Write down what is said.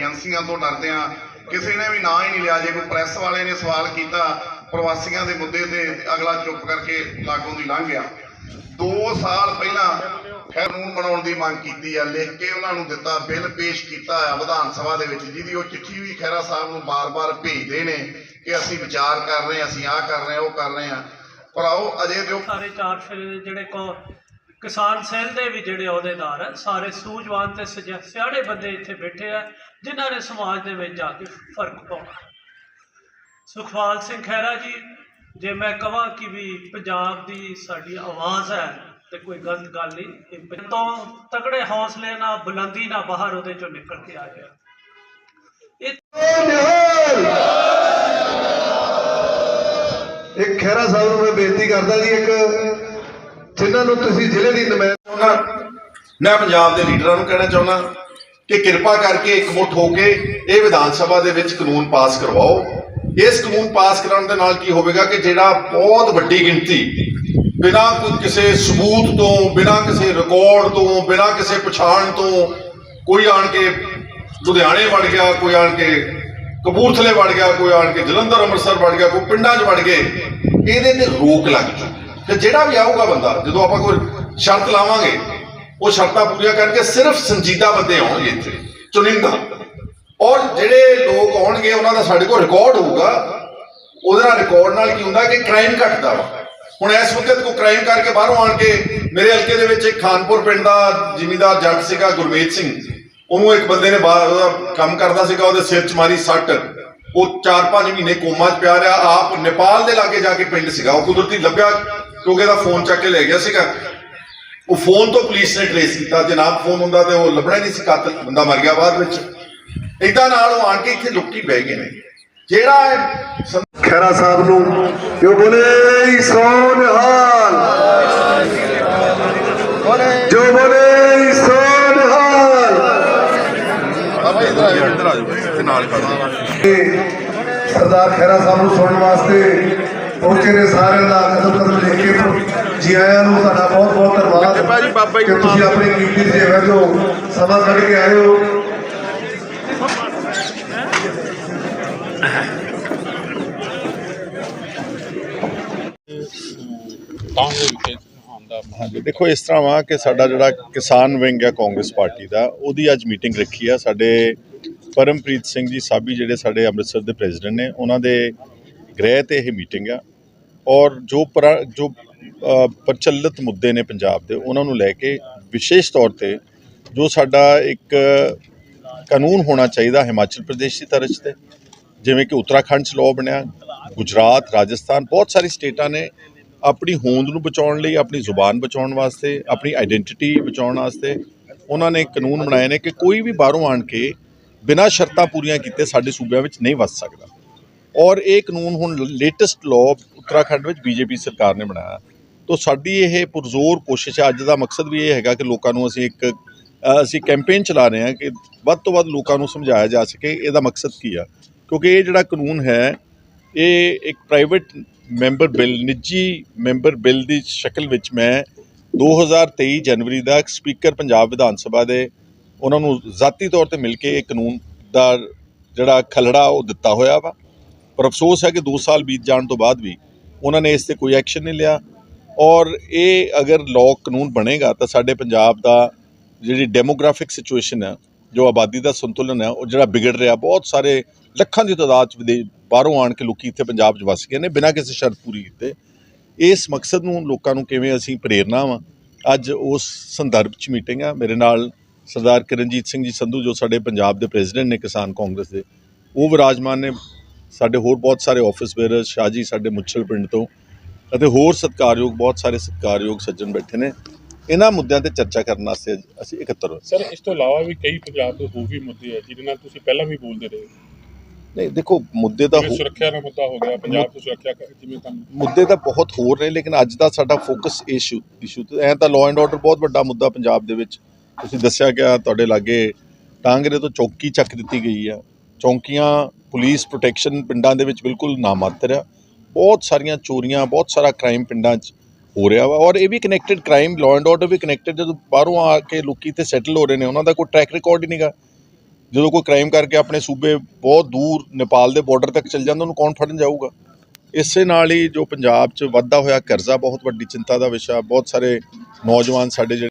ਏਜੰਸੀਆਂ ਤੋਂ ਡਰਦੇ ਆ ਕਿਸੇ ਨੇ ਵੀ ਨਾਂ ਹੀ ਨਹੀਂ ਲਿਆ। ਜੇ ਕੋਈ ਪ੍ਰੈਸ ਵਾਲੇ ਨੇ ਸਵਾਲ ਕੀਤਾ ਪ੍ਰਵਾਸੀਆਂ ਦੇ ਮੁੱਦੇ ਤੇ, ਅਗਲਾ ਚੁੱਪ ਕਰਕੇ ਲਾਗੋਂ ਦੀ ਲੰਘ ਗਿਆ। 2 ਸਾਲ ਪਹਿਲਾਂ ਕਾਨੂੰਨ ਬਣਾਉਣ ਦੀ ਮੰਗ ਕੀਤੀ ਆ, ਲਿਖ ਕੇ ਉਹਨਾਂ ਨੂੰ ਦਿੱਤਾ, ਬਿੱਲ ਪੇਸ਼ ਕੀਤਾ ਆ ਵਿਧਾਨ ਸਭਾ ਦੇ ਵਿੱਚ, ਜਿਹਦੀ ਉਹ ਚਿੱਠੀ ਵੀ ਖਹਿਰਾ ਸਾਹਿਬ ਨੂੰ ਬਾਰ-ਬਾਰ ਭੇਜਦੇ ਨੇ ਕਿ ਅਸੀਂ ਵਿਚਾਰ ਕਰ ਰਹੇ ਅਸੀਂ ਆਹ ਕਰ ਰਹੇ ਉਹ ਕਰ ਰਹੇ ਹਾਂ। ਪਰ ਆਓ ਅਜੇ ਜੋ ਸਾਰੇ ਚਾਰ ਜਿਹੜੇ ਕੋ ਕਿਸਾਨ ਸੈੱਲ ਦੇ ਵੀ ਜਿਹੜੇ ਅਹੁਦੇਦਾਰ ਆ, ਸਾਰੇ ਸੂਝਵਾਨ ਤੇ ਸਿਆਣੇ ਬੰਦੇ ਇੱਥੇ ਬੈਠੇ ਆ, ਜਿਨ੍ਹਾਂ ਨੇ ਸਮਾਜ ਦੇ ਵਿੱਚ ਜਾ ਕੇ ਫ਼ਰਕ ਪਾਉਣਾ। ਸੁਖਪਾਲ ਸਿੰਘ ਖਹਿਰਾ ਜੀ, ਜੇ ਮੈਂ ਕਹਾਂ ਕਿ ਵੀ ਪੰਜਾਬ ਦੀ ਸਾਡੀ ਆਵਾਜ਼ ਹੈ ਤੇ ਕੋਈ ਗਲਤ ਗੱਲ ਨਹੀਂ, ਇਹ ਤੋਂ ਤਕੜੇ ਹੌਸਲੇ ਨਾਲ, ਬੁਲੰਦੀ ਨਾਲ ਬਾਹਰ ਉਹਦੇ ਚੋਂ ਨਿਕਲ ਕੇ ਆ ਗਿਆ। ਇਹ ਇੱਕ ਸਾਹਿਬ ਨੂੰ ਮੈਂ ਬੇਨਤੀ ਕਰਦਾ ਜੀ, ਇੱਕ ਜਿਨ੍ਹਾਂ ਨੂੰ ਤੁਸੀਂ ਜ਼ਿਲ੍ਹੇ ਦੀ ਨੁਮਾਇੰਦ ਚਾਹੁੰਦਾ ਮੈਂ ਪੰਜਾਬ ਦੇ ਲੀਡਰਾਂ ਨੂੰ ਕਹਿਣਾ ਚਾਹੁੰਦਾ ਕਿ ਕਿਰਪਾ ਕਰਕੇ ਇਕਮੁੱਠ ਹੋ ਕੇ ਇਹ ਵਿਧਾਨ ਸਭਾ ਦੇ ਵਿੱਚ ਕਾਨੂੰਨ ਪਾਸ ਕਰਵਾਓ। ਇਸ ਕਾਨੂੰਨ ਪਾਸ ਕਰਾਉਣ ਦੇ ਨਾਲ ਕੀ ਹੋਵੇਗਾ ਕਿ ਜਿਹੜਾ ਬਹੁਤ ਵੱਡੀ ਗਿਣਤੀ ਬਿਨਾਂ ਕੋਈ ਕਿਸੇ ਸਬੂਤ ਤੋਂ, ਬਿਨਾਂ ਕਿਸੇ ਰਿਕਾਰਡ ਤੋਂ, ਬਿਨਾਂ ਕਿਸੇ ਪਛਾਣ ਤੋਂ ਕੋਈ ਆਣ ਕੇ ਲੁਧਿਆਣੇ ਵੜ ਗਿਆ, ਕੋਈ ਆਣ ਕੇ ਕਪੂਰਥਲੇ ਵੜ ਗਿਆ, ਕੋਈ ਆਣ ਕੇ ਜਲੰਧਰ, ਅੰਮ੍ਰਿਤਸਰ ਵੜ ਗਿਆ, ਕੋਈ ਪਿੰਡਾਂ 'ਚ ਵੜ ਗਏ, ਇਹਦੇ ਤੇ ਰੋਕ ਲੱਗ ਚੁੱਕੀ ਤੇ ਜਿਹੜਾ ਵੀ ਆਊਗਾ ਬੰਦਾ, ਜਦੋਂ ਆਪਾਂ ਕੋਈ ਸ਼ਰਤ ਲਾਵਾਂਗੇ, ਉਹ ਸ਼ਰਤਾਂ ਪੂਰੀਆਂ ਕਰਕੇ ਸਿਰਫ ਸੰਜੀਦਾ ਬੰਦੇ ਆਉਣਗੇ ਇੱਥੇ ਚੁਣਿੰਦਾ ਔਰ ਜਿਹੜੇ ਲੋਕ ਆਉਣਗੇ, ਉਹਨਾਂ ਦਾ ਸਾਡੇ ਕੋਲ ਰਿਕਾਰਡ ਹੋਊਗਾ। ਉਹਦੇ ਨਾਲ ਰਿਕਾਰਡ ਨਾਲ ਕੀ ਹੁੰਦਾ ਕਿ ਕ੍ਰਾਈਮ ਘਟਦਾ ਵਾ। ਹੁਣ ਇਸ ਵਕਤ ਕੋ ਕ੍ਰਾਈਮ ਕਰਕੇ ਬਾਹਰੋਂ ਆਣ ਕੇ ਮੇਰੇ ਹਲਕੇ ਦੇ ਵਿੱਚ ਇੱਕ ਖਾਨਪੁਰ ਪਿੰਡ ਦਾ ਜ਼ਿਮੀਦਾਰ ਜੱਟ ਸੀਗਾ, ਗੁਰਮੀਤ ਸਿੰਘ। ਉਹਨੂੰ ਇੱਕ ਬੰਦੇ ਨੇ ਬਾਹਰ ਉਹਦਾ ਕੰਮ ਕਰਦਾ ਸੀਗਾ, ਉਹਦੇ ਸਿਰ 'ਚ ਮਾਰੀ ਸੱਟ। ਉਹ 4-5 ਮਹੀਨੇ ਕੋਮਾ 'ਚ ਪਿਆ ਰਿਹਾ। ਆਪ ਨੇਪਾਲ ਦੇ ਲਾਗੇ ਜਾ ਕੇ ਪਿੰਡ ਸੀਗਾ। ਉਹ ਕੁਦਰਤੀ ਲੱਭਿਆ ਕਿਉਂਕਿ ਇਹਦਾ ਫੋਨ ਚੱਕ ਕੇ ਲੈ ਗਿਆ ਸੀਗਾ। ਉਹ ਫੋਨ ਤੋਂ ਪੁਲਿਸ ਨੇ ਟ੍ਰੇਸ ਕੀਤਾ। ਜੇ ਨਾ ਫੋਨ ਹੁੰਦਾ ਤੇ ਉਹ ਲੱਭਣਾ ਨਹੀਂ ਸੀ। ਕਾਤਲ ਬੰਦਾ ਮਰ ਗਿਆ ਬਾਅਦ ਵਿੱਚ। ਇਦਾਂ ਨਾਲ ਉਹ ਆਣ ਕੇ ਇੱਥੇ ਲੁੱਕੀ ਬਹਿ ਗਏ ਨੇ। ਜਿਹੜਾ ਖਹਿਰਾ ਸਾਹਿਬ ਨੂੰ ਜੋ ਬੋਲੇ ਸੋ ਨਿਹਾਲ ਜੋ ਬੋਲੇ ਸੋ ਨਿਹਾਲ ਸਰਦਾਰ ਖਹਿਰਾ ਸਾਹਿਬ ਨੂੰ ਸੁਣਨ ਵਾਸਤੇ ਪਹੁੰਚੇ ਨੇ ਸਾਰਿਆਂ ਦਾ ਕਦਮ ਕਦਮ ਲੈ ਕੇ ਜੀ ਆਇਆਂ ਨੂੰ ਤੁਹਾਡਾ ਬਹੁਤ ਬਹੁਤ ਧੰਨਵਾਦ ਕਿ ਤੁਸੀਂ ਆਪਣੀ ਕੀਮਤੀ ਸੇਵਾ ਜੋ ਸਮਾਂ ਕੱਢ ਕੇ ਆਏ ਹੋ। ਤਾਂ ਹਾਂਜੀ ਦੇਖੋ ਇਸ ਤਰ੍ਹਾਂ ਵਾ ਕਿ ਸਾਡਾ ਜਿਹੜਾ ਕਿਸਾਨ ਵਿੰਗ ਹੈ ਕਾਂਗਰਸ ਪਾਰਟੀ ਦਾ ਉਹਦੀ ਅੱਜ ਮੀਟਿੰਗ ਰੱਖੀ ਆ। ਸਾਡੇ ਪਰਮਪ੍ਰੀਤ ਸਿੰਘ ਜੀ ਸਾਬੀ ਜਿਹੜੇ ਸਾਡੇ ਅੰਮ੍ਰਿਤਸਰ ਦੇ ਪ੍ਰੈਜ਼ੀਡੈਂਟ ਨੇ ਉਹਨਾਂ ਦੇ ਗ੍ਰਹਿ ਤੇ ਇਹ ਮੀਟਿੰਗ ਆ। ਔਰ ਜੋ ਪਰ- ਜੋ ਪ੍ਰਚਲਿਤ ਮੁੱਦੇ ਨੇ ਪੰਜਾਬ ਦੇ, ਉਹਨਾਂ ਨੂੰ ਲੈ ਕੇ ਵਿਸ਼ੇਸ਼ ਤੌਰ ਤੇ ਜੋ ਸਾਡਾ ਇੱਕ ਕਾਨੂੰਨ ਹੋਣਾ ਚਾਹੀਦਾ ਹਿਮਾਚਲ ਪ੍ਰਦੇਸ਼ ਦੀ ਤਰਜ਼ ਤੇ, ਜਿਵੇਂ ਕਿ ਉੱਤਰਾਖੰਡ 'ਚ ਲਾਅ ਬਣਿਆ, ਗੁਜਰਾਤ, ਰਾਜਸਥਾਨ, ਬਹੁਤ ਸਾਰੀ ਸਟੇਟਾਂ ਨੇ ਆਪਣੀ ਹੋਂਦ ਨੂੰ ਬਚਾਉਣ ਲਈ, ਆਪਣੀ ਜ਼ੁਬਾਨ ਬਚਾਉਣ ਵਾਸਤੇ, ਆਪਣੀ ਆਇਡੈਂਟੀਟੀ ਬਚਾਉਣ ਵਾਸਤੇ ਉਹਨਾਂ ਨੇ ਕਾਨੂੰਨ ਬਣਾਏ ਨੇ ਕਿ ਕੋਈ ਵੀ ਬਾਹਰੋਂ ਆਣ ਕੇ ਬਿਨਾਂ ਸ਼ਰਤਾਂ ਪੂਰੀਆਂ ਕੀਤੇ ਸਾਡੇ ਸੂਬਿਆਂ ਵਿੱਚ ਨਹੀਂ ਵੱਸ ਸਕਦਾ। ਔਰ ਇਹ ਕਾਨੂੰਨ ਹੁਣ ਲੇਟੈਸਟ ਲਾਅ ਉੱਤਰਾਖੰਡ ਵਿੱਚ ਬੀਜੇਪੀ ਸਰਕਾਰ ਨੇ ਬਣਾਇਆ। ਤੋਂ ਸਾਡੀ ਇਹ ਪੁਰਜ਼ੋਰ ਕੋਸ਼ਿਸ਼ ਹੈ, ਅੱਜ ਦਾ ਮਕਸਦ ਵੀ ਇਹ ਹੈਗਾ ਕਿ ਲੋਕਾਂ ਨੂੰ ਅਸੀਂ ਇੱਕ ਅਸੀਂ ਕੈਂਪੇਨ ਚਲਾ ਰਹੇ ਹਾਂ ਕਿ ਵੱਧ ਤੋਂ ਵੱਧ ਲੋਕਾਂ ਨੂੰ ਸਮਝਾਇਆ ਜਾ ਸਕੇ, ਇਹਦਾ ਮਕਸਦ ਕੀ ਆ? ਕਿਉਂਕਿ ਇਹ ਜਿਹੜਾ ਕਾਨੂੰਨ ਹੈ, ਇਹ ਇੱਕ ਪ੍ਰਾਈਵੇਟ ਮੈਂਬਰ ਬਿੱਲ ਨਿੱਜੀ ਮੈਂਬਰ ਬਿੱਲ ਦੀ ਸ਼ਕਲ ਵਿੱਚ ਮੈਂ 2023 ਜਨਵਰੀ ਦਾ ਸਪੀਕਰ ਪੰਜਾਬ ਵਿਧਾਨ ਸਭਾ ਦੇ ਉਹਨਾਂ ਨੂੰ ਜ਼ਾਤੀ ਤੌਰ ਤੇ ਮਿਲ ਕੇ ਇਹ ਕਾਨੂੰਨ ਦਾ ਜਿਹੜਾ ਖਲੜਾ ਉਹ ਦਿੱਤਾ ਹੋਇਆ ਵਾ। ਪਰ ਅਫਸੋਸ ਹੈ ਕਿ 2 ਸਾਲ ਬੀਤ ਜਾਣ ਤੋਂ ਬਾਅਦ ਵੀ ਉਹਨਾਂ ਨੇ ਇਸ ਤੇ ਕੋਈ ਐਕਸ਼ਨ ਨਹੀਂ ਲਿਆ। ਔਰ ਇਹ ਅਗਰ ਲਾਅ ਕਾਨੂੰਨ ਬਣੇਗਾ ਤਾਂ ਸਾਡੇ ਪੰਜਾਬ ਦਾ ਜਿਹੜੀ ਡੈਮੋਗ੍ਰਾਫਿਕ ਸਿਚੁਏਸ਼ਨ ਹੈ, ਜੋ ਆਬਾਦੀ ਦਾ ਸੰਤੁਲਨ ਹੈ, ਉਹ ਜਿਹੜਾ ਵਿਗੜ ਰਿਹਾ, ਬਹੁਤ ਸਾਰੇ ਲੱਖਾਂ ਦੀ ਤਾਦਾਦ ਚ ਵਿਦੇ ਬਾਹਰੋਂ ਆਣ ਕੇ ਲੋਕੀ ਇੱਥੇ ਪੰਜਾਬ 'ਚ ਵਸ ਗਏ ਨੇ ਬਿਨਾਂ ਕਿਸੇ ਸ਼ਰਤ ਪੂਰੀ ਕੀਤੇ। ਇਸ ਮਕਸਦ ਨੂੰ ਲੋਕਾਂ ਨੂੰ ਕਿਵੇਂ ਅਸੀਂ ਪ੍ਰੇਰਨਾ ਵਾ? ਅੱਜ ਉਸ ਸੰਦਰਭ 'ਚ ਮੀਟਿੰਗ ਆ ਮੇਰੇ ਨਾਲ ਸਰਦਾਰ ਕਿਰਨਜੀਤ ਸਿੰਘ ਜੀ ਸੰਧੂ, ਜੋ ਸਾਡੇ ਪੰਜਾਬ ਦੇ ਪ੍ਰੈਜ਼ੀਡੈਂਟ ਨੇ ਕਿਸਾਨ ਕਾਂਗਰਸ ਦੇ, ਉਹ ਵਿਰਾਜਮਾਨ ਨੇ। ਸਾਡੇ ਹੋਰ ਬਹੁਤ ਸਾਰੇ ਆਫਿਸ ਬੇਅਰਸ ਸ਼ਾਜੀ ਸਾਡੇ ਮੁੱਛਲ ਪਿੰਡ ਤੋਂ ਅਤੇ ਹੋਰ ਸਤਿਕਾਰਯੋਗ ਬਹੁਤ ਸਾਰੇ ਸਤਿਕਾਰਯੋਗ ਸੱਜਣ ਬੈਠੇ ਨੇ। ਇਹਨਾਂ ਮੁੱਦਿਆਂ ਤੇ ਚਰਚਾ ਕਰਨ ਵਾਸਤੇ ਅਸੀਂ ਇਕੱਤਰ ਹੋਏ। ਸਰ ਇਸ ਤੋਂ ਇਲਾਵਾ ਵੀ ਕਈ ਪੰਜਾਬ ਦੇ ਹੋਰ ਵੀ ਮੁੱਦੇ ਹੈ ਜਿਹਦੇ ਨਾਲ ਤੁਸੀਂ ਪਹਿਲਾਂ ਵੀ ਬੋਲਦੇ ਰਹੇ। ਨਹੀਂ ਦੇਖੋ ਮੁੱਦੇ ਤਾਂ ਸੁਰੱਖਿਆ ਦਾ ਮੁੱਦਾ ਹੋ ਗਿਆ ਪੰਜਾਬ ਦੀ ਸੁਰੱਖਿਆ ਜਿਵੇਂ ਤੁਹਾਨੂੰ ਮੁੱਦੇ ਤਾਂ ਬਹੁਤ ਹੋਰ ਨੇ ਲੇਕਿਨ ਅੱਜ ਦਾ ਸਾਡਾ ਫੋਕਸ ਇਸ਼ੂ ਇਸ਼ੂ ਤੇ ਐ ਤਾਂ ਲਾਅ ਐਂਡ ਆਰਡਰ ਬਹੁਤ ਵੱਡਾ ਮੁੱਦਾ ਪੰਜਾਬ ਦੇ ਵਿੱਚ। ਤੁਸੀਂ ਦੱਸਿਆ ਗਿਆ ਤੁਹਾਡੇ ਲਾਗੇ ਟਾਂਗਰੇ ਤੋਂ ਚੌਕੀ ਚੱਕ ਦਿੱਤੀ ਗਈ ਆ। ਚੌਂਕੀਆਂ ਪੁਲਿਸ ਪ੍ਰੋਟੈਕਸ਼ਨ ਪਿੰਡਾਂ ਦੇ ਵਿੱਚ ਬਿਲਕੁਲ ਨਾਮਾਤਰ ਆ। ਬਹੁਤ ਸਾਰੀਆਂ ਚੋਰੀਆਂ, ਬਹੁਤ ਸਾਰਾ ਕ੍ਰਾਈਮ ਪਿੰਡਾਂ 'ਚ ਹੋ ਰਿਹਾ ਵਾ ਔਰ ਇਹ ਵੀ connected crime law and order we connected ਜਦੋਂ ਬਾਹਰੋਂ ਆ ਕੇ ਲੋਕੀ ਤੇ ਸੈਟਲ ਹੋ ਰਹੇ ਨੇ, ਉਹਨਾਂ ਦਾ ਕੋਈ ਟਰੈਕ ਰਿਕਾਰਡ ਹੀ ਨਹੀਂਗਾ ਜਦੋਂ ਕੋਈ ਕ੍ਰਾਈਮ ਕਰਕੇ ਆਪਣੇ ਸੂਬੇ ਬਹੁਤ ਦੂਰ ਨੇਪਾਲ ਦੇ ਬਾਰਡਰ ਤੱਕ ਚਲ ਜਾਂਦਾ, ਉਹਨੂੰ ਕੌਣ ਫੜਨ ਜਾਊਗਾ? ਇਸੇ ਨਾਲ ਹੀ ਜੋ ਪੰਜਾਬ 'ਚ ਵੱਧਦਾ ਹੋਇਆ ਕਰਜ਼ਾ, ਬਹੁਤ ਵੱਡੀ ਚਿੰਤਾ ਦਾ ਵਿਸ਼ਾ, ਬਹੁਤ ਸਾਰੇ ਨੌਜਵਾਨ ਸਾਡੇ ਜਿਹੜੇ